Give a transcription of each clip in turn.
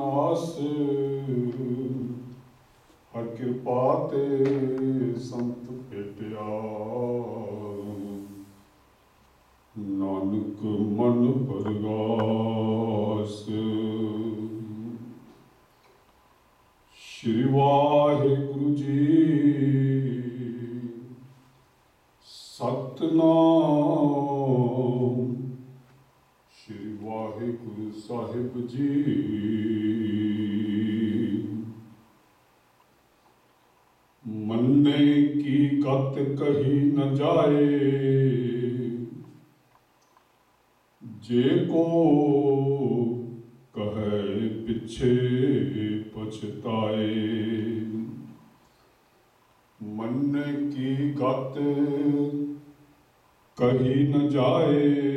ਅੰਧੇਰ ਹਰ ਕਿਰਪਾ ਤੇ ਸੰਤ ਭੇਟਿਆ। ਨਾਨਕ ਮਨ ਪਰਗਾਸ। ਸ਼੍ਰੀ ਵਾਹਿਗੁਰੂ ਜੀ। ਸਤਨਾਮ। ਵਾਹਿਗੁਰੂ ਸਾਹਿਬ ਜੀ। ਮੰਨੇ ਕੀ ਕਤ ਕਹੀ ਨ ਜਾਏ। ਜੇ ਕੋ ਕਹੇ ਪਿਛੇ ਪਛਤਾਏ। ਮੰਨੇ ਕੀ ਗਤ ਕਹੀ ਨ ਜਾਏ।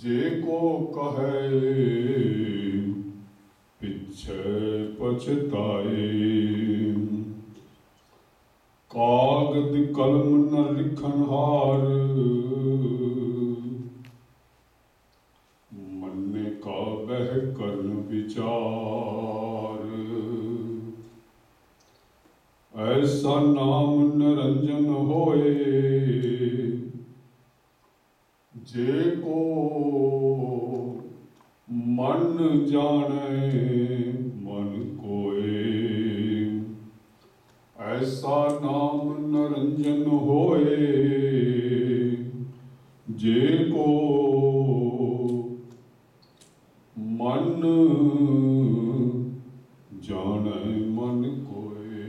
ਜੇ ਕੋ ਕਹੇ, ਪਿਛੇ ਪਛਤਾਏ। ਕਾਗਦ ਕਲਮ ਨ ਲਿਖਨ ਹਾਰ, ਮੰਨੇ ਕਾ ਬਹਿ ਕਰਨ ਵਿਚਾਰ। ਐਸਾ ਨਾਮ ਨਰੰਜਨ ਹੋਏ ਜੇ ਕੋ ਮਨ ਜਾਣੇ ਮਨ ਕੋਏ। ਐਸਾ ਨਾਮ ਨਰੰਜਨ ਹੋਏ ਜੇ ਕੋ ਮਨ ਜਾਣੈ ਮਨ ਕੋਏ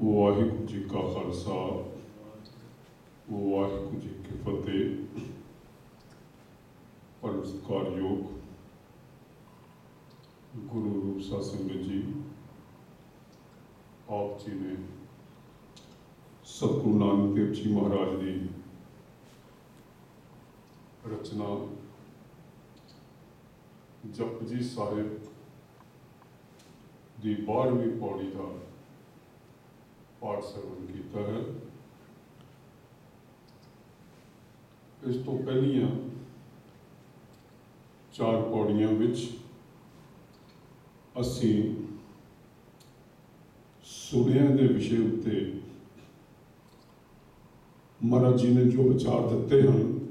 ਵਾਹਿਗੁਰੂ ਜੀ ਕਾ ਖਾਲਸਾ ਵਾਹਿਗੁਰੂ ਜੀ ਕੀ ਫਤਿਹ ਪਰਮ ਸਤਿਕਾਰਯੋਗ ਗੁਰੂ ਰੂਪ ਸਾਧ ਸੰਗਤ ਜੀ ਆਪ ਜੀ ਨੇ ਸਤਿਗੁਰੂ ਨਾਨਕ ਦੇਵ ਜੀ ਮਹਾਰਾਜ ਦੀ ਰਚਨਾ ਜਪਜੀ ਸਾਹਿਬ ਦੀ 12ਵੀਂ ਪੌੜੀ ਦਾ ਪਾਠ ਸਰਵਨ ਕੀਤਾ ਹੈ। ਇਸ ਤੋਂ ਪਹਿਲੀਆਂ ਚਾਰ ਪੌੜੀਆਂ ਵਿੱਚ ਅਸੀਂ ਸੁਣਿਆ ਦੇ ਵਿਸ਼ੇ ਉੱਤੇ ਮਹਾਰਾਜ ਜੀ ਨੇ ਜੋ ਵਿਚਾਰ ਦਿੱਤੇ ਹਨ,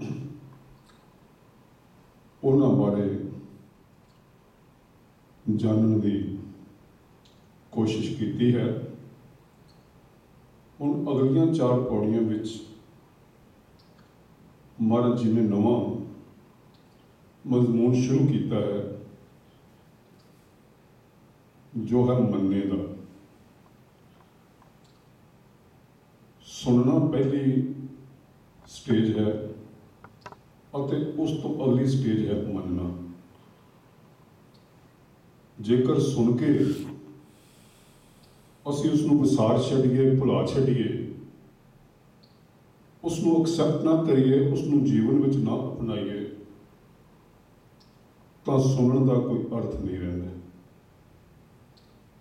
ਉਹਨਾਂ ਬਾਰੇ ਜਾਣਨ ਦੀ ਕੋਸ਼ਿਸ਼ ਕੀਤੀ ਹੈ। ਹੁਣ ਅਗਲੀਆਂ ਚਾਰ ਪੌੜੀਆਂ ਵਿੱਚ ਮਹਾਰਾਜ ਜੀ ਨੇ ਨਵਾਂ ਮਜ਼ਮੂਨ ਸ਼ੁਰੂ ਕੀਤਾ ਹੈ। ਜੋ ਹੈ ਮੰਨੇ ਦਾ। ਸੁਣਨਾ ਪਹਿਲੀ ਸਟੇਜ ਹੈ ਅਤੇ ਉਸ ਤੋਂ ਅਗਲੀ ਸਟੇਜ ਹੈ ਮੰਨਣਾ। ਜੇਕਰ ਸੁਣ ਕੇ ਅਸੀਂ ਉਸ ਨੂੰ ਵਿਸਾਰ ਛੱਡੀਏ, ਭੁਲਾ ਛੱਡੀਏ ਉਸ ਨੂੰ ਐਕਸੈਪਟ ਨਾ ਕਰੀਏ ਉਸ ਨੂੰ ਜੀਵਨ ਵਿੱਚ ਨਾ ਅਪਣਾਈਏ, ਤਾਂ ਸੁਣਨ ਦਾ ਕੋਈ ਅਰਥ ਨਹੀਂ ਰਹਿੰਦਾ।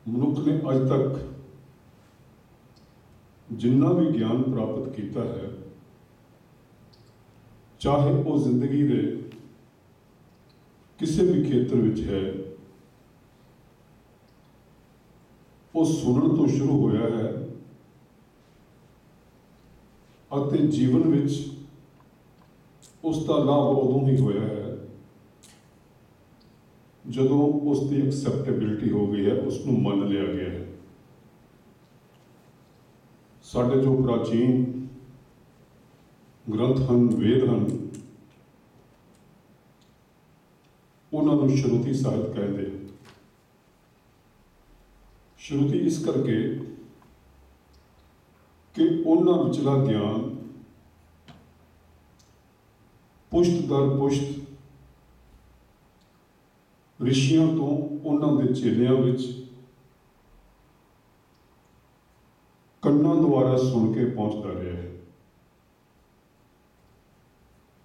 ਮਨੁੱਖ ਨੇ ਅੱਜ ਤੱਕ ਜਿੰਨਾ ਵੀ ਗਿਆਨ ਪ੍ਰਾਪਤ ਕੀਤਾ ਹੈ, ਚਾਹੇ ਉਹ ਜ਼ਿੰਦਗੀ ਦੇ ਕਿਸੇ ਵੀ ਖੇਤਰ ਵਿੱਚ ਹੈ, ਉਹ ਸੁਣਨ ਤੋਂ ਸ਼ੁਰੂ ਹੋਇਆ ਹੈ ਅਤੇ ਜੀਵਨ ਵਿੱਚ ਉਸ ਦਾ ਲਾਭ ਉਦੋਂ ਹੀ ਹੋਇਆ ਹੈ ਜਦੋਂ ਉਸ ਦੀ ਐਕਸੈਪਟੇਬਿਲਿਟੀ ਹੋ ਗਈ ਹੈ ਉਸ ਨੂੰ ਮੰਨ ਲਿਆ ਗਿਆ ਹੈ। ਸਾਡੇ ਜੋ ਪ੍ਰਾਚੀਨ ਗ੍ਰੰਥ ਹਨ, ਵੇਦ ਹਨ, ਉਹਨਾਂ ਨੂੰ ਸ਼ਰੂਤੀ ਸਾਹਿਤ ਕਹਿੰਦੇ ਹਨ। ਸ਼ਰੂਤੀ ਇਸ ਕਰਕੇ ਕਿ ਉਹਨਾਂ ਵਿਚਲਾ ਗਿਆਨ ਪੁਸ਼ਤ ਦਰ ਪੁਸ਼ਤ ਰਿਸ਼ੀਆਂ ਤੋਂ ਉਹਨਾਂ ਦੇ ਚੇਲਿਆਂ ਵਿੱਚ ਕੰਨਾਂ ਦੁਆਰਾ ਸੁਣ ਕੇ ਪਹੁੰਚਦਾ ਰਿਹਾ ਹੈ।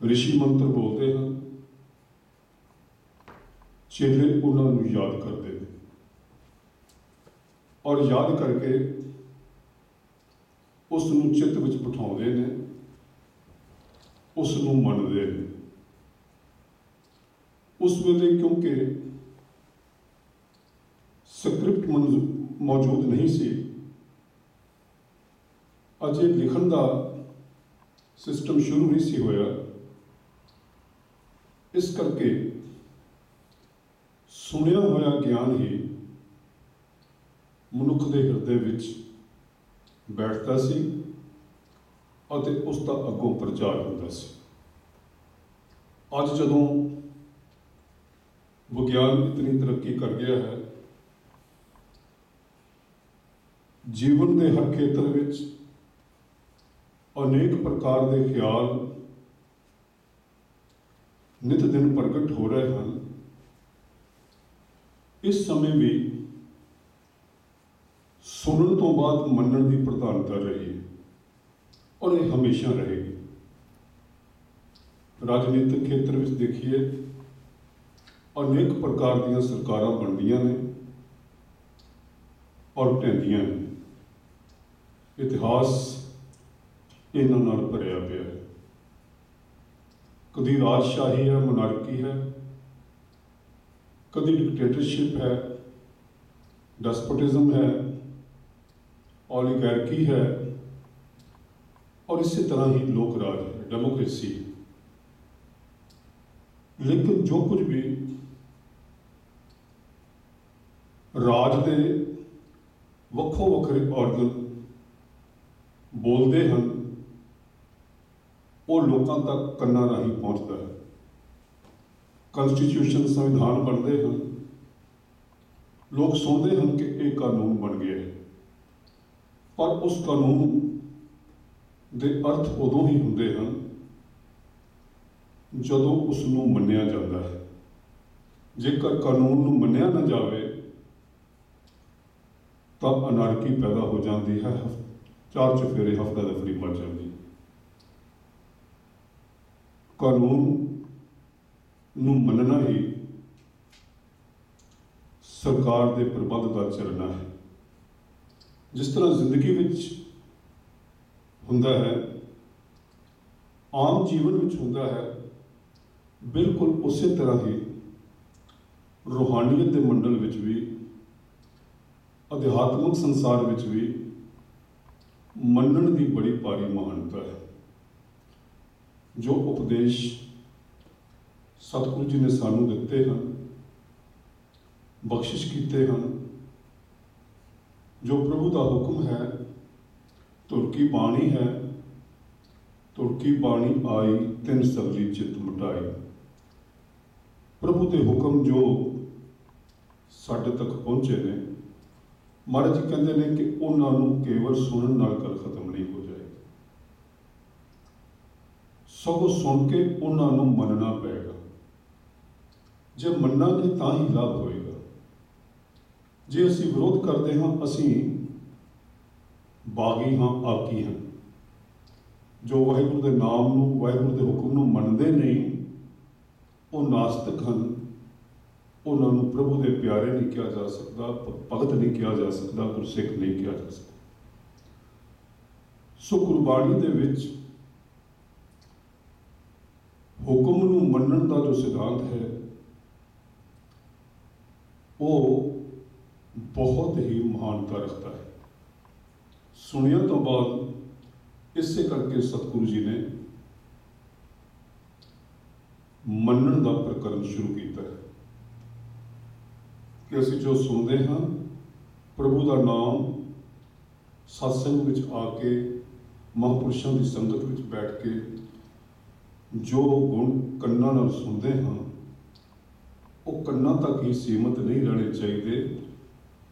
ਰਿਸ਼ੀ ਮੰਤਰ ਬੋਲਦੇ ਹਨ ਚੇਲੇ ਉਹਨਾਂ ਨੂੰ ਯਾਦ ਕਰਦੇ ਨੇ। ਔਰ ਯਾਦ ਕਰਕੇ ਉਸ ਨੂੰ ਚਿੱਤ ਵਿੱਚ ਬਿਠਾਉਂਦੇ ਨੇ ਉਸ ਨੂੰ ਮੰਨਦੇ ਨੇ। ਉਸ ਵੇਲੇ ਕਿਉਂਕਿ ਸਕ੍ਰਿਪਟ ਮੌਜੂਦ ਨਹੀਂ ਸੀ। ਅਜੇ ਲਿਖਣ ਦਾ ਸਿਸਟਮ ਸ਼ੁਰੂ ਨਹੀਂ ਸੀ ਹੋਇਆ। ਇਸ ਕਰਕੇ ਸੁਣਿਆ ਹੋਇਆ ਗਿਆਨ ਹੀ ਮਨੁੱਖ ਦੇ ਹਿਰਦੇ ਵਿੱਚ ਬੈਠਦਾ ਸੀ ਅਤੇ ਉਸ ਦਾ ਅੱਗੋਂ ਪ੍ਰਚਾਰ ਹੁੰਦਾ ਸੀ। ਅੱਜ ਜਦੋਂ ਵਿਗਿਆਨ ਇਤਨੀ ਤਰੱਕੀ ਕਰ ਗਿਆ ਹੈ ਜੀਵਨ ਦੇ ਹਰ ਖੇਤਰ ਵਿੱਚ ਅਨੇਕ ਪ੍ਰਕਾਰ ਦੇ ਖਿਆਲ ਨਿਤ ਦਿਨ ਪ੍ਰਗਟ ਹੋ ਰਹੇ ਹਨ। ਇਸ ਸਮੇਂ ਵੀ ਸੁਣਨ ਤੋਂ ਬਾਅਦ ਮੰਨਣ ਦੀ ਪ੍ਰਧਾਨਤਾ ਰਹੀ ਔਰ ਇਹ ਹਮੇਸ਼ਾ ਰਹੇਗੀ। ਰਾਜਨੀਤਿਕ ਖੇਤਰ ਵਿੱਚ ਦੇਖੀਏ, ਅਨੇਕ ਪ੍ਰਕਾਰ ਦੀਆਂ ਸਰਕਾਰਾਂ ਬਣਦੀਆਂ ਨੇ ਔਰ ਢਹਿੰਦੀਆਂ ਨੇ। ਇਤਿਹਾਸ ਇਹਨਾਂ ਨਾਲ ਭਰਿਆ ਪਿਆ ਹੈ। ਕਦੀ ਰਾਜਸ਼ਾਹੀ ਹੈ ਮੋਨਾਰਕੀ ਹੈ, ਕਦੀ ਡਿਕਟੇਟਰਸ਼ਿਪ ਹੈ ਡੈਸਪੋਟਿਜ਼ਮ ਹੈ ਓਲੀਗਾਰਕੀ ਹੈ ਔਰ ਇਸੇ ਤਰ੍ਹਾਂ ਹੀ ਲੋਕ ਰਾਜ ਹੈ ਡੈਮੋਕ੍ਰੇਸੀ ਹੈ। ਲੇਕਿਨ ਜੋ ਕੁਝ ਵੀ ਰਾਜ ਦੇ ਵੱਖੋ ਵੱਖਰੇ ਆਰਗਨ ਬੋਲਦੇ ਹਨ, ਉਹ ਲੋਕਾਂ ਤੱਕ ਕੰਨਾਂ ਰਾਹੀਂ ਪਹੁੰਚਦਾ ਹੈ। ਕਨਸਟੀਟਿਊਸ਼ਨ ਸੰਵਿਧਾਨ ਬਣਦੇ ਹਨ। ਲੋਕ ਸੁਣਦੇ ਹਨ ਕਿ ਇਹ ਕਾਨੂੰਨ ਬਣ ਗਿਆ ਹੈ। ਪਰ ਉਸ ਕਾਨੂੰਨ ਦੇ ਅਰਥ ਉਦੋਂ ਹੀ ਹੁੰਦੇ ਹਨ ਜਦੋਂ ਉਸ ਨੂੰ ਮੰਨਿਆ ਜਾਂਦਾ ਹੈ। ਜੇਕਰ ਕਾਨੂੰਨ ਨੂੰ ਮੰਨਿਆ ਨਾ ਜਾਵੇ, ਤਾਂ ਅਨਾਰਕੀ ਪੈਦਾ ਹੋ ਜਾਂਦੀ ਹੈ ਚਾਰ ਚੁਫੇਰੇ ਹਫਤਾ ਦਫਰੀ ਮਰ ਜਾਂਦੀ ਕਾਨੂੰਨ ਨੂੰ ਮੰਨਣਾ ਹੀ ਸਰਕਾਰ ਦੇ ਪ੍ਰਬੰਧ ਦਾ ਚਰਨਾ ਹੈ। ਜਿਸ ਤਰ੍ਹਾਂ ਜ਼ਿੰਦਗੀ ਵਿੱਚ ਹੁੰਦਾ ਹੈ, ਆਮ ਜੀਵਨ ਵਿੱਚ ਹੁੰਦਾ ਹੈ, ਬਿਲਕੁਲ ਉਸੇ ਤਰ੍ਹਾਂ ਹੀ ਰੂਹਾਨੀਅਤ ਦੇ ਮੰਡਲ ਵਿੱਚ ਵੀ, ਅਧਿਆਤਮਿਕ ਸੰਸਾਰ ਵਿੱਚ ਵੀ ਮੰਨਣ ਦੀ ਬੜੀ ਭਾਰੀ ਮਹਾਨਤਾ ਹੈ। ਜੋ ਉਪਦੇਸ਼ ਸਤਿਗੁਰੂ ਜੀ ਨੇ ਸਾਨੂੰ ਦਿੱਤੇ ਹਨ, ਬਖਸ਼ਿਸ਼ ਕੀਤੇ ਹਨ, ਜੋ ਪ੍ਰਭੂ ਦਾ ਹੁਕਮ ਹੈ ਤੁਰਕੀ ਬਾਣੀ ਹੈ ਤੁਰਕੀ ਬਾਣੀ ਆਈ, ਤਿੰਨ ਸਬਜ਼ੀ ਚਿਤ ਮਟਾਈ। ਪ੍ਰਭੂ ਦੇ ਹੁਕਮ ਜੋ ਸਾਡੇ ਤੱਕ ਪਹੁੰਚੇ ਨੇ ਮਹਾਰਾਜ ਜੀ ਕਹਿੰਦੇ ਨੇ ਕਿ ਉਹਨਾਂ ਨੂੰ ਕੇਵਲ ਸੁਣਨ ਨਾਲ ਗੱਲ ਖਤਮ ਨਹੀਂ ਹੋ ਜਾਏਗੀ। ਸਗੋਂ ਸੁਣ ਕੇ ਉਹਨਾਂ ਨੂੰ ਮੰਨਣਾ ਪਏਗਾ। ਜੇ ਮੰਨਾਂਗੇ ਤਾਂ ਹੀ ਲਾਭ ਹੋਏਗਾ। ਜੇ ਅਸੀਂ ਵਿਰੋਧ ਕਰਦੇ ਹਾਂ, ਅਸੀਂ ਬਾਗੀ ਹਾਂ, ਆਕੀ ਹਾਂ। ਜੋ ਵਾਹਿਗੁਰੂ ਦੇ ਨਾਮ ਨੂੰ, ਵਾਹਿਗੁਰੂ ਦੇ ਹੁਕਮ ਨੂੰ ਮੰਨਦੇ ਨਹੀਂ, ਉਹ ਨਾਸਤਿਕ ਹਨ। ਉਹਨਾਂ ਨੂੰ ਪ੍ਰਭੂ ਦੇ ਪਿਆਰੇ ਨਹੀਂ ਕਿਹਾ ਜਾ ਸਕਦਾ, ਭ- ਭਗਤ ਨਹੀਂ ਕਿਹਾ ਜਾ ਸਕਦਾ, ਗੁਰਸਿੱਖ ਨਹੀਂ ਕਿਹਾ ਜਾ ਸਕਦਾ। ਸੋ ਗੁਰਬਾਣੀ ਦੇ ਵਿੱਚ ਹੁਕਮ ਨੂੰ ਮੰਨਣ ਦਾ ਜੋ ਸਿਧਾਂਤ ਹੈ, ਉਹ ਬਹੁਤ ਹੀ ਮਹਾਨਤਾ ਰੱਖਦਾ ਹੈ। ਸੁਣਿਆ ਤੋਂ ਬਾਅਦ ਇਸੇ ਕਰਕੇ ਸਤਿਗੁਰੂ ਜੀ ਨੇ ਮੰਨਣ ਦਾ ਪ੍ਰਕਰਨ ਸ਼ੁਰੂ ਕੀਤਾ ਹੈ। ਕਿ ਅਸੀਂ ਜੋ ਸੁਣਦੇ ਹਾਂ, ਪ੍ਰਭੂ ਦਾ ਨਾਮ ਸਤਸੰਗ ਵਿੱਚ ਆ ਕੇ, ਮਹਾਂਪੁਰਸ਼ਾਂ ਦੀ ਸੰਗਤ ਵਿੱਚ ਬੈਠ ਕੇ ਜੋ ਗੁਣ ਕੰਨਾਂ ਨਾਲ ਸੁਣਦੇ ਹਾਂ, ਉਹ ਕੰਨਾਂ ਤੱਕ ਹੀ ਸੀਮਤ ਨਹੀਂ ਰਹਿਣੇ ਚਾਹੀਦੇ।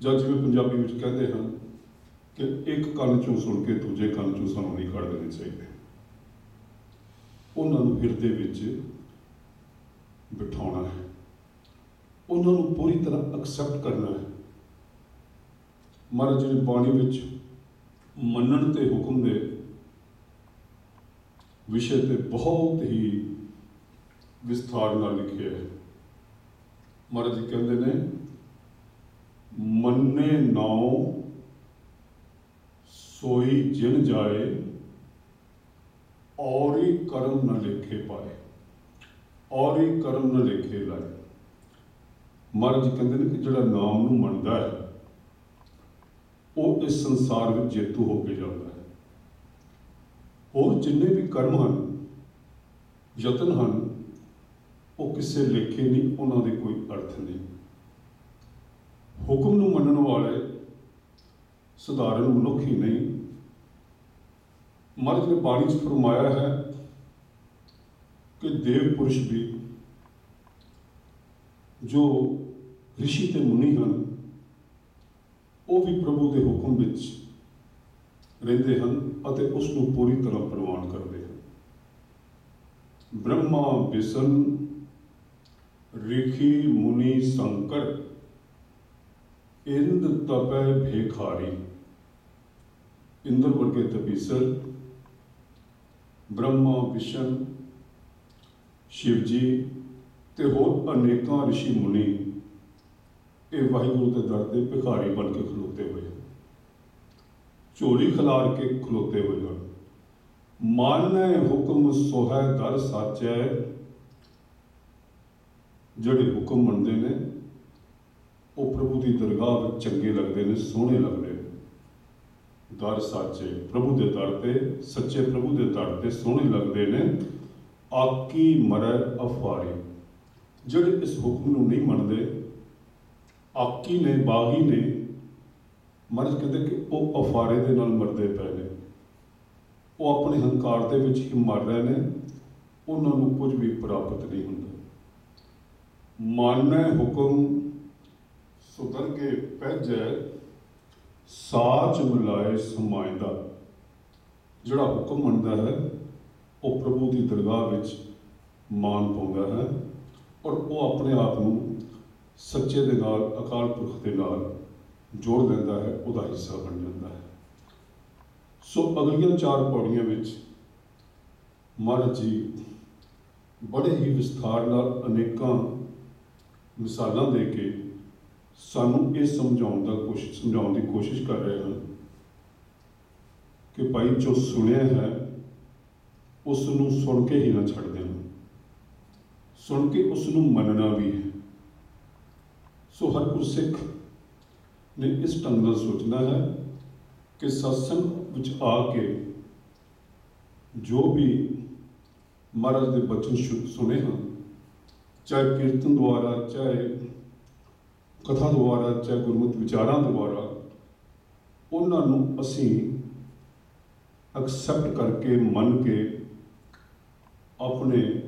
ਜਾਂ ਜਿਵੇਂ ਪੰਜਾਬੀ ਵਿੱਚ ਕਹਿੰਦੇ ਹਨ ਕਿ ਇੱਕ ਕੰਨ ਚੋਂ ਸੁਣ ਕੇ ਦੂਜੇ ਕੰਨ ਚੋਂ ਸਾਨੂੰ ਨਹੀਂ ਕੱਢ ਦੇਣੇ ਚਾਹੀਦੇ। ਉਹਨਾਂ ਨੂੰ ਹਿਰਦੇ ਵਿੱਚ ਬਿਠਾਉਣਾ ਹੈ। ਉਹਨਾਂ ਨੂੰ ਪੂਰੀ ਤਰ੍ਹਾਂ ਐਕਸੈਪਟ ਕਰਨਾ ਹੈ। ਮਹਾਰਾਜ ਜੀ ਨੇ ਬਾਣੀ ਵਿੱਚ ਮੰਨਣ ਤੇ ਹੁਕਮ ਦੇ ਵਿਸ਼ੇ ਤੇ ਬਹੁਤ ਹੀ ਵਿਸਥਾਰ ਨਾਲ ਲਿਖਿਆ ਹੈ। ਮਹਾਰਾਜ ਜੀ ਕਹਿੰਦੇ ਨੇ, ਮੰਨੇ ਨਾਉ, ਸੋਈ ਜਿਨ ਜਾਏ, ਔਰੀ ਕਰਮ ਨ ਲੇਖੇ ਪਾਏ, ਔਰੀ ਕਰਮ ਨ ਲੇਖੇ ਲਾਏ। ਮਹਾਰਾਜ ਜੀ ਕਹਿੰਦੇ ਨੇ ਕਿ ਜਿਹੜਾ ਨਾਮ ਨੂੰ ਮੰਨਦਾ ਹੈ, ਉਹ ਇਸ ਸੰਸਾਰ ਵਿੱਚ ਜੇਤੂ ਹੋ ਕੇ ਜਾਂਦਾ ਹੈ। ਹੋਰ ਜਿੰਨੇ ਵੀ ਕਰਮ ਹਨ, ਯਤਨ ਹਨ, ਉਹ ਕਿਸੇ ਲੇਖੇ ਨਹੀਂ, ਉਹਨਾਂ ਦੇ ਕੋਈ ਅਰਥ ਨਹੀਂ। ਹੁਕਮ ਨੂੰ ਮੰਨਣ ਵਾਲੇ, ਸਧਾਰਨ ਮਨੁੱਖ ਹੀ ਨਹੀਂ। ਮਹਾਰਾਜ ਨੇ ਬਾਣੀ 'ਚ ਫਰਮਾਇਆ ਹੈ ਕਿ ਦੇਵ ਪੁਰਸ਼ ਵੀ ਜੋ ਰਿਸ਼ੀ ਤੇ ਮੁਨੀ ਹਨ। ਉਹ ਵੀ ਪ੍ਰਭੂ ਦੇ ਹੁਕਮ ਵਿੱਚ ਰਹਿੰਦੇ ਹਨ ਅਤੇ ਉਸ ਨੂੰ ਪੂਰੀ ਤਰ੍ਹਾਂ ਪ੍ਰਵਾਨ ਕਰਦੇ ਹਨ। ਬ੍ਰਹਮਾ ਵਿਸ਼ਨ ਰਿਖੀ ਮੁਨੀ ਸੰਕਰ, ਇੰਦ ਤਪੈ ਭੇਖਾਰੀ, ਇੰਦਰ ਵਰਗੇ ਤਪੀਸਰ, ਬ੍ਰਹਮਾ ਵਿਸ਼ਨ ਸ਼ਿਵ ਜੀ ਤੇ ਹੋਰ ਅਨੇਕਾਂ ઋષਿ ਮੁਨੀ ਇਹ ਵਾਹਿਗੁਰੂ ਦੇ ਦਰ ਤੇ ਭਿਖਾਰੀ ਬਣ ਕੇ ਖਲੋਤੇ ਹੋਏ ਹਨ। ਝੋਲੀ ਖਿਲਾਰ ਕੇ ਖਲੋਤੇ ਹੋਏ ਹਨ। ਮਾਨੈ ਹੁਕਮ ਸੋਹੈ ਦਰ ਸਾਚੈ। ਜਿਹੜੇ ਹੁਕਮ ਮੰਨਦੇ ਨੇ, ਉਹ ਪ੍ਰਭੂ ਦੀ ਦਰਗਾਹ ਵਿੱਚ ਚੰਗੇ ਲੱਗਦੇ ਨੇ, ਸੋਹਣੇ ਲੱਗਦੇ ਨੇ। ਦਰ ਸਾਚੇ ਪ੍ਰਭੂ ਦੇ ਦਰ ਤੇ, ਸੱਚੇ ਪ੍ਰਭੂ ਦੇ ਦਰ ਤੇ ਸੋਹਣੇ ਲੱਗਦੇ ਨੇ। ਆਕੀ ਮਰੈ ਅਫਵਾਰੀ। ਜਿਹੜੇ ਇਸ ਹੁਕਮ ਨੂੰ ਨਹੀਂ ਮੰਨਦੇ ਆਕੀ ਨੇ, ਬਾਗੀ ਨੇ ਮਰਜ ਕਹਿੰਦੇ ਕਿ ਉਹ ਅਫਾਰੇ ਦੇ ਨਾਲ ਮਰਦੇ ਪਏ ਨੇ। ਉਹ ਆਪਣੇ ਹੰਕਾਰ ਦੇ ਵਿੱਚ ਹੀ ਮਰ ਰਹੇ ਨੇ। ਉਹਨਾਂ ਨੂੰ ਕੁਝ ਵੀ ਪ੍ਰਾਪਤ ਨਹੀਂ ਹੁੰਦਾ। ਮਾਨੈ ਹੁਕਮ ਸੁਧਰ ਕੇ ਪਹਿਜੈ ਸਾਚ ਮਿਲਾਏ ਸਮਾਇਦਾ। ਜਿਹੜਾ ਹੁਕਮ ਮੰਨਦਾ ਹੈ, ਉਹ ਪ੍ਰਭੂ ਦੀ ਦਰਗਾਹ ਵਿੱਚ ਮਾਨ ਪਾਉਂਦਾ ਹੈ ਔਰ ਉਹ ਆਪਣੇ ਆਪ ਨੂੰ ਸੱਚੇ ਦੇ ਨਾਲ, ਅਕਾਲ ਪੁਰਖ ਦੇ ਨਾਲ ਜੋੜ ਦਿੰਦਾ ਹੈ, ਉਹਦਾ ਹਿੱਸਾ ਬਣ ਜਾਂਦਾ ਹੈ। ਸੋ ਅਗਲੀਆਂ ਚਾਰ ਪੌੜੀਆਂ ਵਿੱਚ ਮਹਾਰਾਜ ਜੀ ਬੜੇ ਹੀ ਵਿਸਥਾਰ ਨਾਲ ਅਨੇਕਾਂ ਮਿਸਾਲਾਂ ਦੇ ਕੇ ਸਾਨੂੰ ਇਹ ਸਮਝਾਉਣ ਦਾ ਕੋਸ਼ਿਸ਼, ਸਮਝਾਉਣ ਦੀ ਕੋਸ਼ਿਸ਼ ਕਰ ਰਹੇ ਹਨ ਕਿ ਭਾਈ ਜੋ ਸੁਣਿਆ ਹੈ ਉਸ ਨੂੰ ਸੁਣ ਕੇ ਹੀ ਨਾ ਛੱਡ ਦੇਣਾ ਸੁਣ ਕੇ ਉਸ ਨੂੰ ਮੰਨਣਾ ਵੀ ਹੈ। ਸੋ ਹਰ ਗੁਰਸਿੱਖ ਨੇ ਇਸ ਢੰਗ ਨਾਲ ਸੋਚਣਾ ਹੈ ਕਿ ਸਤਸੰਗ ਵਿੱਚ ਆ ਕੇ ਜੋ ਵੀ ਮਹਾਰਾਜ ਦੇ ਬਚਨ ਸ਼ੁ- ਸੁਣੇ ਹਨ, ਚਾਹੇ ਕੀਰਤਨ ਦੁਆਰਾ, ਚਾਹੇ ਕਥਾ ਦੁਆਰਾ, ਚਾਹੇ ਗੁਰਮਤਿ ਵਿਚਾਰਾਂ ਦੁਆਰਾ, ਉਹਨਾਂ ਨੂੰ ਅਸੀਂ ਐਕਸੈਪਟ ਕਰਕੇ, ਮੰਨ ਕੇ ਆਪਣੇ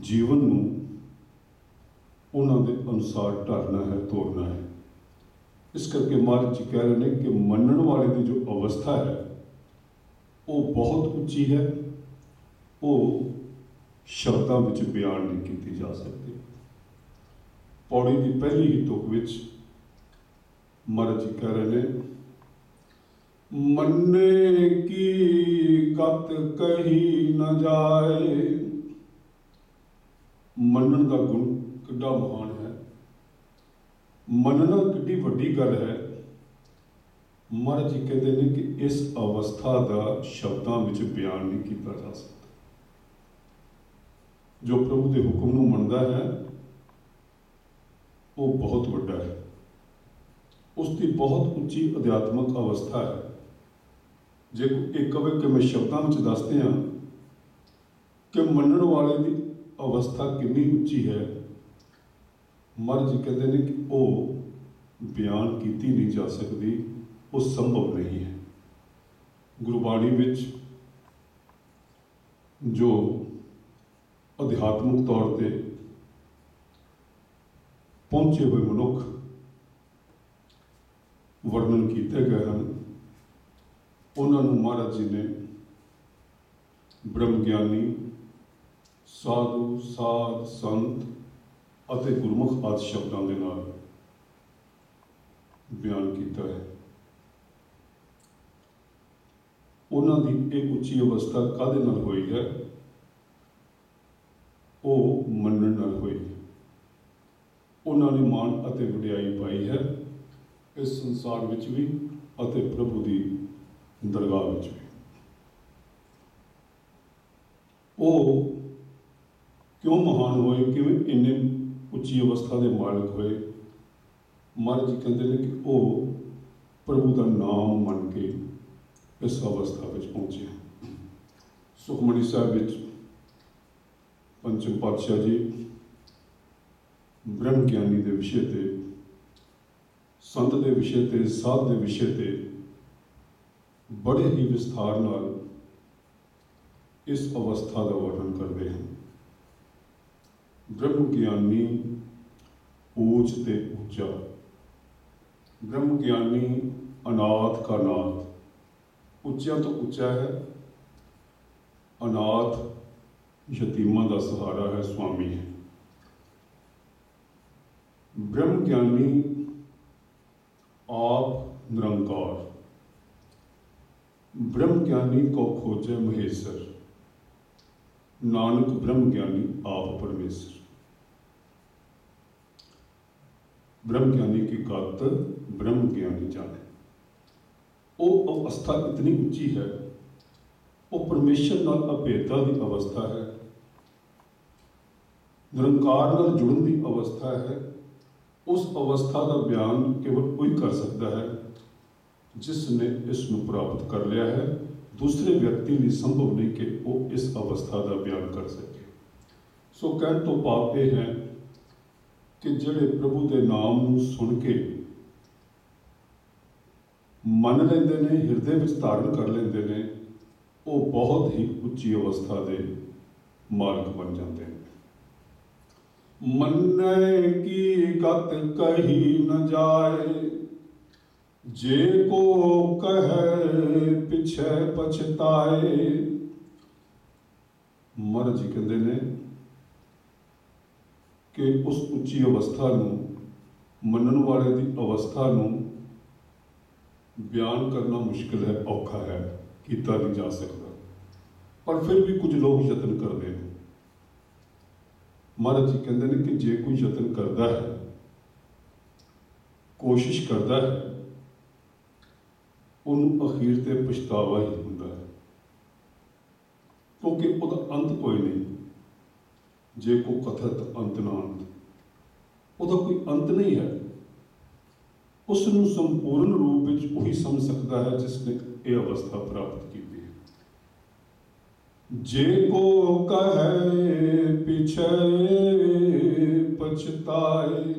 ਜੀਵਨ ਨੂੰ ਉਹਨਾਂ ਦੇ ਅਨੁਸਾਰ ਢਾਲਣਾ ਹੈ, ਤੋੜਨਾ ਹੈ। ਇਸ ਕਰਕੇ ਮਹਾਰਾਜ ਜੀ ਕਹਿ ਰਹੇ ਨੇ ਕਿ ਮੰਨਣ ਵਾਲੇ ਦੀ ਜੋ ਅਵਸਥਾ ਹੈ, ਉਹ ਬਹੁਤ ਉੱਚੀ ਹੈ। ਉਹ ਸ਼ਬਦਾਂ ਵਿੱਚ ਬਿਆਨ ਨਹੀਂ ਕੀਤੀ ਜਾ ਸਕਦੀ। ਪੌੜੀ ਦੀ ਪਹਿਲੀ ਹੀ ਤੁਕ ਵਿੱਚ ਮਹਾਰਾਜ ਜੀ ਕਹਿ ਰਹੇ ਨੇ, ਮੰਨੇ ਕੀ ਕਤ ਕਹੀ ਨਾ ਜਾਏ? ਮੰਨਣ ਦਾ ਗੁਣ ਕਿੱਡਾ ਮਹਾਨ ਹੈ। ਮੰਨਣਾ ਕਿੱਡੀ ਵੱਡੀ ਗੱਲ ਹੈ। ਮਹਾਰਾਜ ਜੀ ਕਹਿੰਦੇ ਨੇ ਕਿ ਇਸ ਅਵਸਥਾ ਦਾ ਸ਼ਬਦਾਂ ਵਿੱਚ ਬਿਆਨ ਨਹੀਂ ਕੀਤਾ ਜਾ ਸਕਦਾ। ਜੋ ਪ੍ਰਭੂ ਦੇ ਹੁਕਮ ਨੂੰ ਮੰਨਦਾ ਹੈ, ਉਹ ਬਹੁਤ ਵੱਡਾ ਹੈ। ਉਸ ਦੀ ਬਹੁਤ ਉੱਚੀ ਅਧਿਆਤਮਕ ਅਵਸਥਾ ਹੈ। ਜੇ ਕੋਈ ਇੱਕ ਕਵੇ ਕਿ ਮੈਂ ਸ਼ਬਦਾਂ ਵਿੱਚ ਦੱਸਦੇ ਹਾਂ ਕਿ ਮੰਨਣ ਵਾਲੇ ਦੀ ਅਵਸਥਾ ਕਿੰਨੀ ਉੱਚੀ ਹੈ ਮਹਾਰਾਜ ਜੀ ਕਹਿੰਦੇ ਨੇ ਕਿ ਉਹ ਬਿਆਨ ਕੀਤੀ ਨਹੀਂ ਜਾ ਸਕਦੀ, ਉਹ ਸੰਭਵ ਨਹੀਂ ਹੈ। ਗੁਰਬਾਣੀ ਵਿੱਚ ਜੋ ਅਧਿਆਤਮਿਕ ਤੌਰ ਤੇ ਪਹੁੰਚੇ ਹੋਏ ਮਨੁੱਖ ਵਰਣਨ ਕੀਤੇ ਗਏ ਹਨ, ਉਹਨਾਂ ਨੂੰ ਮਹਾਰਾਜ ਜੀ ਨੇ ਬ੍ਰਹਮ ਗਿਆਨੀ ਸਾਧੂ, ਸਾਧ, ਸੰਤ ਅਤੇ ਗੁਰਮੁਖ ਆਦਿ ਸ਼ਬਦਾਂ ਦੇ ਨਾਲ ਬਿਆਨ ਕੀਤਾ ਹੈ। ਉਹਨਾਂ ਦੀ ਇਹ ਉੱਚੀ ਅਵਸਥਾ ਕਾਦੇ ਨਾਲ ਹੋਈ ਹੈ? ਉਹ ਮੰਨਣ ਨਾਲ ਹੋਈ ਉਹਨਾਂ ਨੇ ਮਾਣ ਅਤੇ ਵਡਿਆਈ ਪਾਈ ਹੈ ਇਸ ਸੰਸਾਰ ਵਿੱਚ ਵੀ ਅਤੇ ਪ੍ਰਭੂ ਦੀ ਦਰਗਾਹ ਵਿੱਚ ਵੀ। ਉਹ ਕਿਉਂ ਮਹਾਨ ਹੋਏ? ਕਿਵੇਂ ਇੰਨੇ ਉੱਚੀ ਅਵਸਥਾ ਦੇ ਮਾਲਕ ਹੋਏ। ਮਹਾਰਾਜ ਜੀ ਕਹਿੰਦੇ ਨੇ ਕਿ ਉਹ ਪ੍ਰਭੂ ਦਾ ਨਾਮ ਮੰਨ ਕੇ ਇਸ ਅਵਸਥਾ ਵਿੱਚ ਪਹੁੰਚੇ। ਸੁਖਮਨੀ ਸਾਹਿਬ ਵਿੱਚ ਪੰਚਮ ਪਾਤਸ਼ਾਹ ਜੀ ਬ੍ਰਹਮ ਗਿਆਨੀ ਦੇ ਵਿਸ਼ੇ ਤੇ, ਸੰਤ ਦੇ ਵਿਸ਼ੇ ਤੇ, ਸਾਧ ਦੇ ਵਿਸ਼ੇ ਤੇ ਬੜੇ ਹੀ ਵਿਸਥਾਰ ਨਾਲ ਇਸ ਅਵਸਥਾ ਦਾ ਵਰਣਨ ਕਰਦੇ ਹਨ। ਬ੍ਰਹਮ ਗਿਆਨੀ ਉੱਚ ਤੇ ਉੱਚਾ। ਬ੍ਰਹਮ ਗਿਆਨੀ ਅਨਾਥ ਕਾ ਨਾਥ। ਉੱਚਾ ਤੋਂ ਉੱਚਾ ਹੈ। ਅਨਾਥ ਯਤੀਮਾਂ ਦਾ ਸਹਾਰਾ ਹੈ, ਸੁਆਮੀ ਹੈ। ਬ੍ਰਹਮ ਗਿਆਨੀ ਆਪ ਨਿਰੰਕਾਰ। ਬ੍ਰਹਮ ਗਿਆਨੀ ਕੋ ਖੋਜੈ ਮਹੇਸ਼ਰ। ਨਾਨਕ ਬ੍ਰਹਮ ਗਿਆਨੀ ਆਪ ਪਰਮੇਸ਼ਰ। ब्रह्म ज्ञानी की गत ब्रह्म ज्ञानी जाने ਉਹ ਅਵਸਥਾ ਇਤਨੀ ਉੱਚੀ ਹੈ ਉਹ ਪਰਮੇਸ਼ਰ ਨਾਲ ਅਭੇਦਤਾ ਦੀ ਅਵਸਥਾ ਹੈ ਨਿਰੰਕਾਰ ਨਾਲ ਜੁੜਨ ਦੀ ਅਵਸਥਾ ਹੈ ਉਸ ਅਵਸਥਾ ਦਾ ਬਿਆਨ ਕੇਵਲ ਕੋਈ ਕਰ ਸਕਦਾ ਹੈ ਜਿਸ ਨੇ ਇਸ ਨੂੰ ਪ੍ਰਾਪਤ ਕਰ ਲਿਆ ਹੈ ਦੂਸਰੇ ਵਿਅਕਤੀ ਲਈ ਸੰਭਵ ਨਹੀਂ ਕਿ ਉਹ ਇਸ ਅਵਸਥਾ ਦਾ ਬਿਆਨ ਕਰ ਸਕੇ ਸੋ ਕਹਿਣ ਤੋਂ ਭਾਵ ਇਹ ਹੈ ਕਿ ਜਿਹੜੇ ਪ੍ਰਭੂ ਦੇ ਨਾਮ ਨੂੰ ਸੁਣ ਕੇ ਮੰਨ ਲੈਂਦੇ ਨੇ, ਹਿਰਦੇ ਵਿੱਚ ਧਾਰਨ ਕਰ ਲੈਂਦੇ ਨੇ, ਉਹ ਬਹੁਤ ਹੀ ਉੱਚੀ ਅਵਸਥਾ ਦੇ ਮਾਲਕ ਬਣ ਜਾਂਦੇ ਨੇ। ਮੰਨੇ ਕੀ ਗਤ ਕਹੀ ਨ ਜਾਏ, ਜੇ ਕੋ ਕਹੇ ਪਿਛੇ ਪਛਤਾਏ। ਮਰ ਜੀ ਕਹਿੰਦੇ ਨੇ ਕਿ ਉਸ ਉੱਚੀ ਅਵਸਥਾ ਨੂੰ, ਮੰਨਣ ਵਾਲੇ ਦੀ ਅਵਸਥਾ ਨੂੰ ਬਿਆਨ ਕਰਨਾ ਮੁਸ਼ਕਿਲ ਹੈ, ਔਖਾ ਹੈ, ਕੀਤਾ ਨਹੀਂ ਜਾ ਸਕਦਾ। ਪਰ ਫਿਰ ਵੀ ਕੁਝ ਲੋਕ ਯਤਨ ਕਰਦੇ ਨੇ। ਮਹਾਰਾਜ ਜੀ ਕਹਿੰਦੇ ਨੇ ਕਿ ਜੇ ਕੋਈ ਯਤਨ ਕਰਦਾ ਹੈ, ਕੋਸ਼ਿਸ਼ ਕਰਦਾ ਹੈ, ਉਹਨੂੰ ਅਖੀਰ ਤੇ ਪਛਤਾਵਾ ਹੀ ਹੁੰਦਾ ਹੈ। ਕਿਉਂਕਿ ਉਹਦਾ ਅੰਤ ਕੋਈ ਨਹੀਂ। ਜੇ ਕੋ ਕਥਤ ਅੰਤ ਨਾ ਅੰਤ ਉਹਦਾ ਕੋਈ ਅੰਤ ਨਹੀਂ ਹੈ। ਉਸ ਨੂੰ ਸੰਪੂਰਨ ਰੂਪ ਵਿੱਚ ਉਹੀ ਸਮਝ ਸਕਦਾ ਹੈ ਜਿਸ ਨੇ ਇਹ ਅਵਸਥਾ ਪ੍ਰਾਪਤ ਕੀਤੀ ਹੈ। ਜੇ ਕੋ ਕਹੇ ਪਿਛੇ ਪਛਤਾਏ,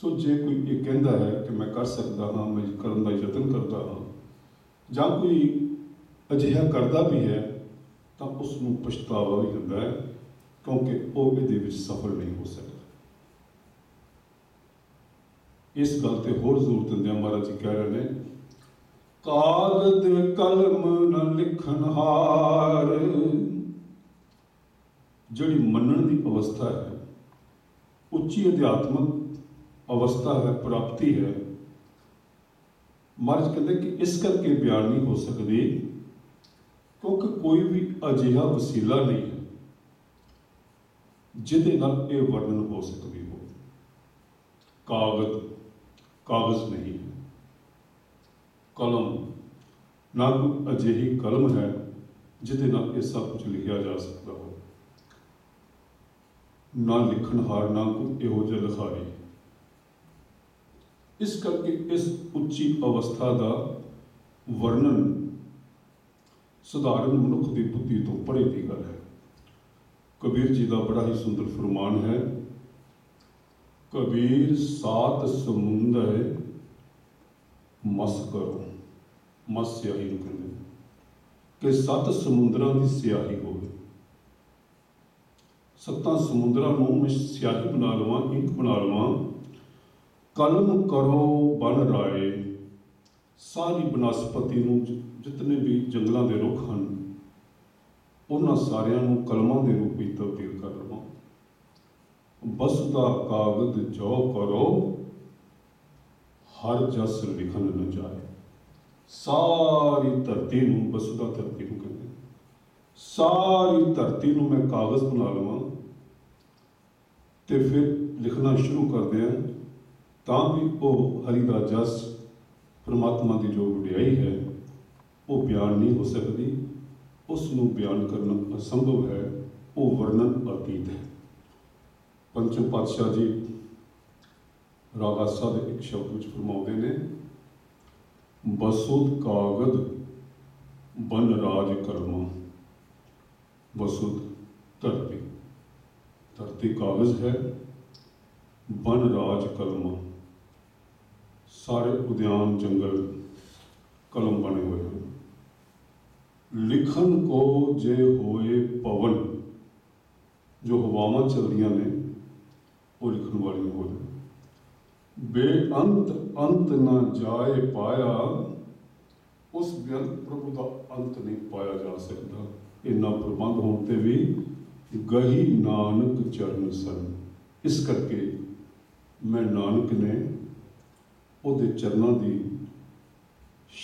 ਸੋ ਜੇ ਕੋਈ ਇਹ ਕਹਿੰਦਾ ਹੈ ਕਿ ਮੈਂ ਕਰ ਸਕਦਾ ਹਾਂ, ਮੈਂ ਕਰਨ ਦਾ ਯਤਨ ਕਰਦਾ ਹਾਂ, ਜਾਂ ਕੋਈ ਅਜਿਹਾ ਕਰਦਾ ਵੀ ਹੈ, ਤਾਂ ਉਸ ਨੂੰ ਪਛਤਾਵਾ ਵੀ ਹੁੰਦਾ ਹੈ। ਕਿਉਂਕਿ ਉਹ ਇਹਦੇ ਵਿੱਚ ਸਫਲ ਨਹੀਂ ਹੋ ਸਕਦਾ। ਇਸ ਗੱਲ ਤੇ ਹੋਰ ਜ਼ੋਰ ਦਿੰਦਿਆਂ ਮਹਾਰਾਜ ਜੀ ਕਹਿ ਰਹੇ ਨੇ, ਕਾਗਦ ਕਲਮ ਨ ਲਿਖਣ ਹਾਰ। ਜਿਹੜੀ ਮੰਨਣ ਦੀ ਅਵਸਥਾ ਹੈ, ਉੱਚੀ ਅਧਿਆਤਮਕ ਅਵਸਥਾ ਹੈ, ਪ੍ਰਾਪਤੀ ਹੈ, ਮਹਾਰਾਜ ਕਹਿੰਦੇ ਕਿ ਇਸ ਕਰਕੇ ਬਿਆਨ ਨਹੀਂ ਹੋ ਸਕਦੀ, ਕਿਉਂਕਿ ਕੋਈ ਵੀ ਅਜਿਹਾ ਵਸੀਲਾ ਨਹੀਂ ਜਿਹਦੇ ਨਾਲ ਇਹ ਵਰਣਨ ਹੋ ਸਕਦੀ ਹੋ। ਕਾਗਜ਼ ਕਾਗਜ਼ ਨਹੀਂ। ਕਲਮ ਨਾ ਕੋਈ ਅਜਿਹੀ ਕਲਮ ਹੈ ਜਿਹਦੇ ਨਾਲ ਇਹ ਸਭ ਕੁਝ ਲਿਖਿਆ ਜਾ ਸਕਦਾ ਹੋ। ਨਾ ਲਿਖਣਹਾਰ ਨਾ ਕੋਈ ਇਹੋ ਜਿਹਾ ਲਿਖਾਰੀ। ਇਸ ਕਰਕੇ ਇਸ ਉੱਚੀ ਅਵਸਥਾ ਦਾ ਵਰਣਨ ਸਧਾਰਨ ਮਨੁੱਖ ਦੀ ਬੁੱਧੀ ਤੋਂ ਪਰੇ ਦੀ ਗੱਲ ਹੈ। ਕਬੀਰ ਜੀ ਦਾ ਬੜਾ ਹੀ ਸੁੰਦਰ ਫਰਮਾਨ ਹੈ, ਕਬੀਰ ਸਾਤ ਸਮੁੰਦਰ ਮਸ ਕਰੋ, ਮਸ ਸਿਆਹੀ ਨੂੰ ਕਹਿੰਦੇ ਕਿ ਸੱਤ ਸਮੁੰਦਰਾਂ ਦੀ ਸਿਆਹੀ ਹੋਵੇ। ਸੱਤਾਂ ਸਮੁੰਦਰਾਂ ਨੂੰ ਮੈਂ ਸਿਆਹੀ ਬਣਾ ਲਵਾਂ, ਇੰਕ ਬਣਾ ਲਵਾਂ, ਕਲਮ ਕਰੋ ਬਨ ਰਾਏ, ਸਾਰੀ ਬਨਸਪਤੀ ਨੂੰ ਜ- ਜਿਤਨੇ ਵੀ ਜੰਗਲਾਂ ਦੇ ਰੁੱਖ ਹਨ ਉਹਨਾਂ ਸਾਰਿਆਂ ਨੂੰ ਕਲਮਾਂ ਦੇ ਰੂਪ ਵਿੱਚ ਤਬਦੀਲ ਕਰ ਲਵਾਂ। ਬਸ ਦਾ ਕਾਗਜ਼ ਜੋ ਕਰੋ, ਹਰ ਜਸ ਲਿਖਣ ਨ ਜਾਏ। ਸਾਰੀ ਧਰਤੀ ਨੂੰ ਬਸੁਦਾ ਧਰਤੀ ਨੂੰ ਕਹਿੰਦੇ ਸਾਰੀ ਧਰਤੀ ਨੂੰ ਮੈਂ ਕਾਗਜ਼ ਬਣਾ ਲਵਾਂ ਤੇ ਫਿਰ ਲਿਖਣਾ ਸ਼ੁਰੂ ਕਰਦੇ ਆ ਤਾਂ ਵੀ ਉਹ ਹਰੀ ਦਾ ਜਸ ਪਰਮਾਤਮਾ ਦੀ ਜੋ ਵਡਿਆਈ ਹੈ, ਉਹ ਬਿਆਨ ਨਹੀਂ ਹੋ ਸਕਦੀ। ਉਸ ਨੂੰ ਬਿਆਨ ਕਰਨਾ ਅਸੰਭਵ ਹੈ, ਉਹ ਵਰਣਨ ਅਤੀਤ ਹੈ। ਪੰਚਮ ਪਾਤਸ਼ਾਹ ਜੀ ਰਾਗਾਸਾ ਦੇ ਇੱਕ ਸ਼ਬਦ ਵਿੱਚ ਫਰਮਾਉਂਦੇ ਨੇ ਬਸੁਦ ਕਾਗਦ ਬਨ ਰਾਜ ਕਰਮਾ ਬਸੁਦ ਧਰਤੀ। ਧਰਤੀ ਕਾਗਜ਼ ਹੈ, ਬਨ ਰਾਜ ਕਰਮਾ। ਸਾਰੇ ਉਦਿਆਨ ਜੰਗਲ ਕਲਮ ਬਣੇ ਹੋਏ ਲਿਖਣ ਕੋ ਜੇ ਹੋਏ ਪਵਨ, ਜੋ ਹਵਾਵਾਂ ਚੱਲਦੀਆਂ ਨੇ, ਉਹ ਲਿਖਣ ਵਾਲੀਆਂ ਹੋ ਜਾਣ ਬੇਅੰਤ ਅੰਤ ਨਾ ਜਾਏ ਪਾਇਆ, ਉਸ ਬੇਅੰਤ ਪ੍ਰਭੂ ਦਾ ਅੰਤ ਨਹੀਂ ਪਾਇਆ ਜਾ ਸਕਦਾ। ਇੰਨਾ ਪ੍ਰਬੰਧ ਹੋਣ ਤੇ ਵੀ ਗਹੀ ਨਾਨਕ ਚਰਨ ਸਨ। ਇਸ ਕਰਕੇ ਮੈਂ ਨਾਨਕ ਨੇ ਉਹਦੇ ਚਰਨਾਂ ਦੀ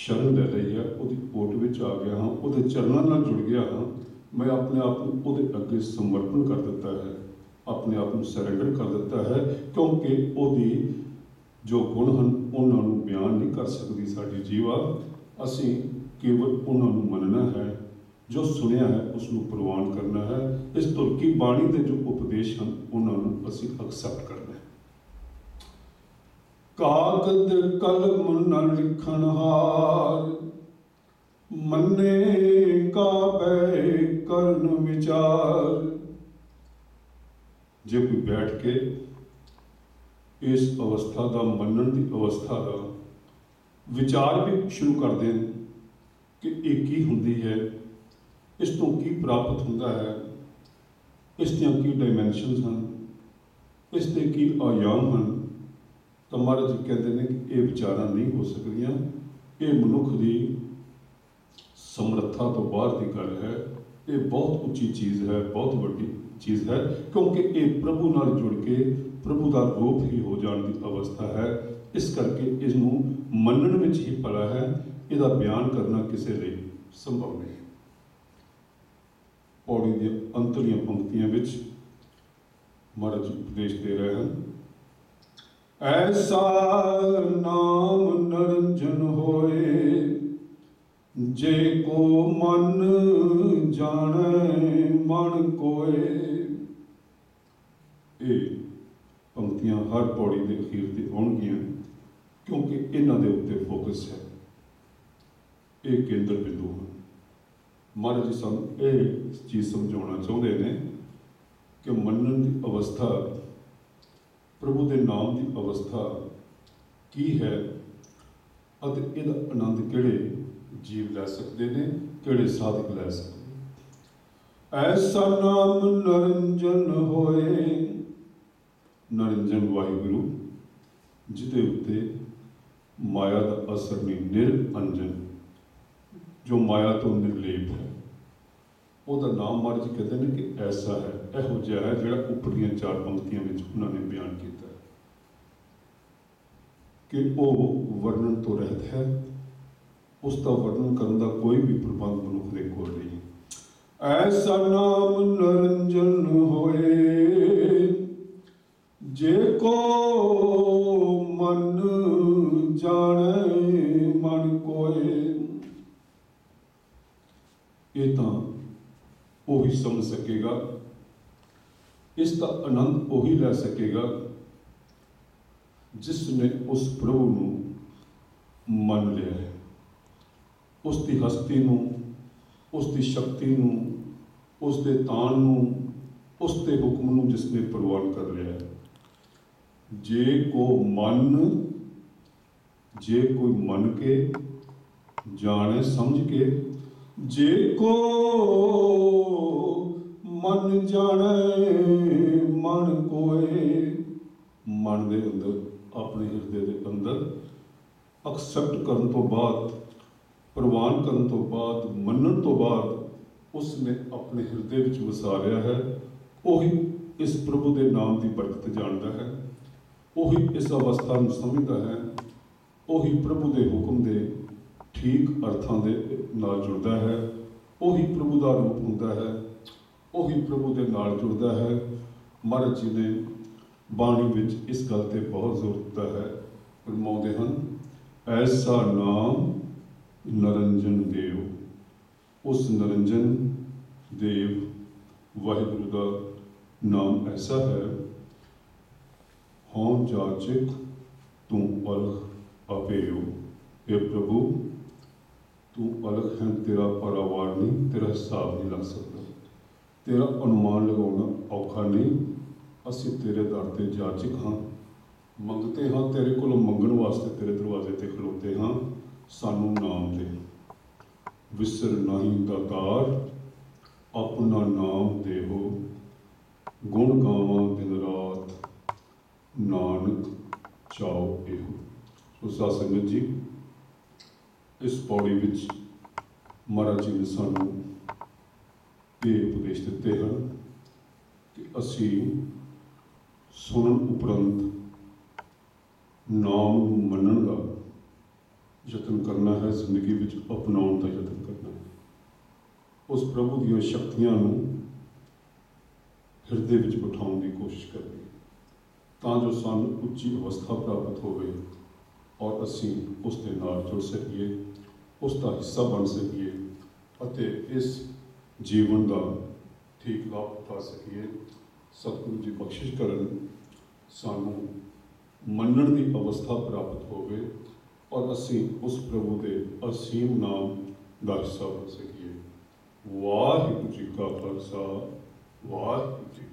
ਸ਼ਰਨ ਲੈ ਲਈ ਹੈ ਉਹਦੀ ਕੋਟ ਵਿੱਚ ਆ ਗਿਆ ਹਾਂ, ਉਹਦੇ ਚਰਨਾਂ ਨਾਲ ਜੁੜ ਗਿਆ ਹਾਂ। ਮੈਂ ਆਪਣੇ ਆਪ ਨੂੰ ਉਹਦੇ ਅੱਗੇ ਸਮਰਪਣ ਕਰ ਦਿੱਤਾ ਹੈ। ਆਪਣੇ ਆਪ ਨੂੰ ਸਰੈਂਡਰ ਕਰ ਦਿੱਤਾ ਹੈ, ਕਿਉਂਕਿ ਉਹਦੀ ਜੋ ਗੁਣ ਹਨ, ਉਹਨਾਂ ਨੂੰ ਬਿਆਨ ਨਹੀਂ ਕਰ ਸਕਦੀ ਸਾਡੀ ਜੀਵਾ। ਅਸੀਂ ਕੇਵਲ ਉਹਨਾਂ ਨੂੰ ਮੰਨਣਾ ਹੈ, ਜੋ ਸੁਣਿਆ ਹੈ ਉਸ ਨੂੰ ਪ੍ਰਵਾਨ ਕਰਨਾ ਹੈ। ਇਸ ਤੁਰਕੀ ਬਾਣੀ ਦੇ ਜੋ ਉਪਦੇਸ਼ ਹਨ, ਉਹਨਾਂ ਨੂੰ ਅਸੀਂ ਅਕਸੈਪਟ ਕਰਨਾ ਕਾਗਦ ਕਲਮ ਨ ਲਿਖਣ ਹਾਰ। ਮੰਨੇ ਕਾਬੈ ਕਰਨ ਵਿਚਾਰ। ਜੇ ਕੋਈ ਬੈਠ ਕੇ ਇਸ ਅਵਸਥਾ ਦਾ ਮੰਨਣ ਦੀ ਅਵਸਥਾ ਦਾ ਵਿਚਾਰ ਵੀ ਸ਼ੁਰੂ ਕਰ ਦੇਣ ਕਿ ਇਹ ਕੀ ਹੁੰਦੀ ਹੈ, ਇਸ ਤੋਂ ਕੀ ਪ੍ਰਾਪਤ ਹੁੰਦਾ ਹੈ, ਇਸ ਦੀਆਂ ਕੀ ਡਾਈਮੈਂਸ਼ਨਸ ਹਨ, ਇਸ ਦੇ ਕੀ ਆਯਾਮ ਹਨ ਤਾਂ ਮਹਾਰਾਜ ਜੀ ਕਹਿੰਦੇ ਨੇ ਕਿ ਇਹ ਵਿਚਾਰਾਂ ਨਹੀਂ ਹੋ ਸਕਦੀਆਂ। ਇਹ ਮਨੁੱਖ ਦੀ ਸਮਰੱਥਾ ਤੋਂ ਬਾਹਰ ਦੀ ਗੱਲ ਹੈ। ਇਹ ਬਹੁਤ ਉੱਚੀ ਚੀਜ਼ ਹੈ, ਬਹੁਤ ਵੱਡੀ ਚੀਜ਼ ਹੈ, ਕਿਉਂਕਿ ਇਹ ਪ੍ਰਭੂ ਨਾਲ ਜੁੜ ਕੇ ਪ੍ਰਭੂ ਦਾ ਰੂਪ ਹੀ ਹੋ ਜਾਣ ਦੀ ਅਵਸਥਾ ਹੈ। ਇਸ ਕਰਕੇ ਇਸ ਨੂੰ ਮੰਨਣ ਵਿੱਚ ਹੀ ਭਲਾ ਹੈ। ਇਹਦਾ ਬਿਆਨ ਕਰਨਾ ਕਿਸੇ ਲਈ ਸੰਭਵ ਨਹੀਂ। ਪੌੜੀ ਦੀਆਂ ਅੰਤਲੀਆਂ ਪੰਕਤੀਆਂ ਵਿੱਚ ਮਹਾਰਾਜ ਜੀ ਉਪਦੇਸ਼ ਦੇ ਰਹੇ ਹਨ। ਐਸਾ ਨਾਮ ਨਰੰਜਨ ਹੋਏ, ਜੇ ਕੋ ਮਨ ਜਾਣੈ, ਮਨ ਕੋਏ। ਇਹ ਪੰਕਤੀਆਂ ਹਰ ਪੌੜੀ ਦੇ ਅਖੀਰ ਤੇ ਆਉਣਗੀਆਂ, ਕਿਉਂਕਿ ਇਹਨਾਂ ਦੇ ਉੱਤੇ ਫੋਕਸ ਹੈ। ਇਹ ਕੇਂਦਰ ਬਿੰਦੂ ਹਨ। ਮਹਾਰਾਜ ਜੀ, ਸਾਨੂੰ ਇਹ ਚੀਜ਼ ਸਮਝਾਉਣਾ ਚਾਹੁੰਦੇ ਨੇ ਕਿ ਮੰਨਣ ਦੀ ਅਵਸਥਾ ਪ੍ਰਭੂ ਦੇ ਨਾਮ ਦੀ ਅਵਸਥਾ ਕੀ ਹੈ ਅਤੇ ਇਹਦਾ ਆਨੰਦ ਕਿਹੜੇ ਜੀਵ ਲੈ ਸਕਦੇ ਨੇ, ਕਿਹੜੇ ਸਾਧਕ ਲੈ ਸਕਦੇ ਐਸਾ ਨਾਮ ਨਰੰਜਨ ਹੋਏ। ਨਰੰਜਨ ਵਾਹਿਗੁਰੂ, ਜਿਹਦੇ ਉੱਤੇ ਮਾਇਆ ਦਾ ਅਸਰ ਨਹੀਂ, ਨਿਰਅੰਜਨ, ਜੋ ਮਾਇਆ ਤੋਂ ਨਿਰਲੇਪ ਹੈ। ਉਹਦਾ ਨਾਮ ਮਹਾਰਾਜ ਕਹਿੰਦੇ ਨੇ ਕਿ ਐਸਾ ਹੈ, ਇਹੋ ਜਿਹਾ ਹੈ ਜਿਹੜਾ ਉੱਪਰਲੀਆਂ ਚਾਰ ਪੰਕਤੀਆਂ ਵਿੱਚ ਉਹਨਾਂ ਨੇ ਬਿਆਨ ਕੀਤਾ। ਕਿ ਉਹ ਵਰਣਨ ਤੋਂ ਰਹਿਤ ਹੈ, ਉਸ ਦਾ ਵਰਣਨ ਕਰਨ ਦਾ ਕੋਈ ਵੀ ਪ੍ਰਬੰਧ ਮਨੁੱਖ ਦੇ ਕੋਲ ਨਹੀਂ। ਐਸਾ ਨਾਮ ਨਰੰਜਨ ਹੋਏ, ਜੇ ਕੋ ਮਨ ਜਾਣੈ ਮਨ ਕੋਏ। ਇਹ ਤਾਂ ਉਹੀ ਸਮਝ ਸਕੇਗਾ। ਇਸ ਦਾ ਆਨੰਦ ਉਹੀ ਲੈ ਸਕੇਗਾ ਜਿਸ ਨੇ ਉਸ ਪ੍ਰਭੂ ਨੂੰ ਮੰਨ ਲਿਆ ਹੈ। ਉਸ ਦੀ ਹਸਤੀ ਨੂੰ, ਉਸ ਦੀ ਸ਼ਕਤੀ ਨੂੰ, ਉਸ ਦੇ ਤਾਣ ਨੂੰ, ਉਸ ਦੇ ਹੁਕਮ ਨੂੰ ਜਿਸ ਨੇ ਪ੍ਰਵਾਨ ਕਰ ਲਿਆ ਹੈ। ਜੇ ਕੋ ਮਨ, ਜੇ ਕੋਈ ਮੰਨ ਕੇ, ਜਾਣੇ, ਸਮਝ ਕੇ ਜੇ ਕੋ ਮਨ ਜਾਣੇ, ਮਨ ਕੋਏ। ਮਨ ਦੇ ਅੰਦਰ, ਆਪਣੇ ਹਿਰਦੇ ਦੇ ਅੰਦਰ ਐਕਸੈਪਟ ਕਰਨ ਤੋਂ ਬਾਅਦ, ਪ੍ਰਵਾਨ ਕਰਨ ਤੋਂ ਬਾਅਦ, ਮੰਨਣ ਤੋਂ ਬਾਅਦ ਉਸ ਨੇ ਆਪਣੇ ਹਿਰਦੇ ਵਿੱਚ ਵਸਾ ਲਿਆ ਹੈ। ਉਹੀ ਇਸ ਪ੍ਰਭੂ ਦੇ ਨਾਮ ਦੀ ਬਰਕਤ ਜਾਣਦਾ ਹੈ। ਉਹੀ ਇਸ ਅਵਸਥਾ ਨੂੰ ਸਮਝਦਾ ਹੈ। ਉਹੀ ਪ੍ਰਭੂ ਦੇ ਹੁਕਮ ਦੇ ਠੀਕ ਅਰਥਾਂ ਦੇ ਨਾਲ ਜੁੜਦਾ ਹੈ, ਉਹੀ ਪ੍ਰਭੂ ਦਾ ਰੂਪ ਹੁੰਦਾ ਹੈ, ਉਹੀ ਪ੍ਰਭੂ ਦੇ ਨਾਲ ਜੁੜਦਾ ਹੈ। ਮਹਾਰਾਜ ਜੀ ਨੇ ਬਾਣੀ ਵਿੱਚ ਇਸ ਗੱਲ ਤੇ ਬਹੁਤ ਜ਼ੋਰ ਦਿੱਤਾ ਹੈ, ਫਰਮਾਉਂਦੇ ਹਨ, ਐਸਾ ਨਾਮ ਨਰੰਜਨ ਦੇਵ, ਉਸ ਨਰੰਜਨ ਦੇਵ ਵਾਹਿਗੁਰੂ ਦਾ ਨਾਮ ਐਸਾ ਹੈ, ਹਉ ਜਾਚਕ ਤੂੰ ਅਲਖ ਅਪੇਯੋ ਇਹ ਪ੍ਰਭੂ ਤੂੰ ਅਲਖ ਹੈ ਤੇਰਾ ਪਰਵਾਰ ਨਹੀਂ, ਤੇਰਾ ਹਿਸਾਬ ਨਹੀਂ ਲੱਗ ਸਕਦਾ। ਤੇਰਾ ਅਨੁਮਾਨ ਲਗਾਉਣਾ ਔਖਾ ਨਹੀਂ, ਅਸੀਂ ਤੇਰੇ ਦਰ ਤੇ ਜਾਚਕ ਹਾਂ। ਮੰਗਤੇ ਹਾਂ, ਤੇਰੇ ਕੋਲੋਂ ਮੰਗਣ ਵਾਸਤੇ ਤੇਰੇ ਦਰਵਾਜ਼ੇ ਤੇ ਖਲੋਤੇ ਹਾਂ, ਸਾਨੂੰ ਨਾਮ ਦੇ। ਵਿਸਰ ਨਹੀਂ ਦਾਤਾਰ ਆਪਣਾ ਨਾਮ ਦੇਹੋ ਗੁਣ ਗਾਵਾਂ ਦਿਨ ਰਾਤ, ਨਾਨਕ ਚਾਓ ਇਹੋ। ਸੋ ਸਾਧ ਸੰਗਤ ਜੀ ਇਸ ਪੌੜੀ ਵਿੱਚ ਮਹਾਰਾਜ ਜੀ ਨੇ ਸਾਨੂੰ ਇਹ ਉਪਦੇਸ਼ ਦਿੱਤੇ ਹਨ ਕਿ ਅਸੀਂ ਸੁਣਨ ਉਪਰੰਤ ਨਾਮ ਨੂੰ ਮੰਨਣ ਦਾ ਯਤਨ ਕਰਨਾ ਹੈ, ਜ਼ਿੰਦਗੀ ਵਿੱਚ ਅਪਣਾਉਣ ਦਾ ਯਤਨ ਕਰਨਾ ਹੈ। ਉਸ ਪ੍ਰਭੂ ਦੀਆਂ ਸ਼ਕਤੀਆਂ ਨੂੰ ਹਿਰਦੇ ਵਿੱਚ ਬਿਠਾਉਣ ਦੀ ਕੋਸ਼ਿਸ਼ ਕਰਨੀ ਤਾਂ ਜੋ ਸਾਨੂੰ ਉੱਚੀ ਅਵਸਥਾ ਪ੍ਰਾਪਤ ਹੋਵੇ ਔਰ ਅਸੀਂ ਉਸ ਦੇ ਨਾਲ ਜੁੜ ਸਕੀਏ। ਉਸ ਦਾ ਹਿੱਸਾ ਬਣ ਸਕੀਏ ਅਤੇ ਇਸ ਜੀਵਨ ਦਾ ਠੀਕ ਲਾਭ ਉਠਾ ਸਕੀਏ। ਸਤਿਗੁਰੂ ਜੀ ਬਖਸ਼ਿਸ਼ ਕਰਨ, ਸਾਨੂੰ ਮੰਨਣ ਦੀ ਅਵਸਥਾ ਪ੍ਰਾਪਤ ਹੋਵੇ ਔਰ ਅਸੀਂ ਉਸ ਪ੍ਰਭੂ ਦੇ ਅਸੀਮ ਨਾਮ ਦਾ ਹਿੱਸਾ ਬਣ ਸਕੀਏ। ਵਾਹਿਗੁਰੂ ਜੀ ਕਾ ਖਾਲਸਾ, ਵਾਹਿਗੁਰੂ ਜੀ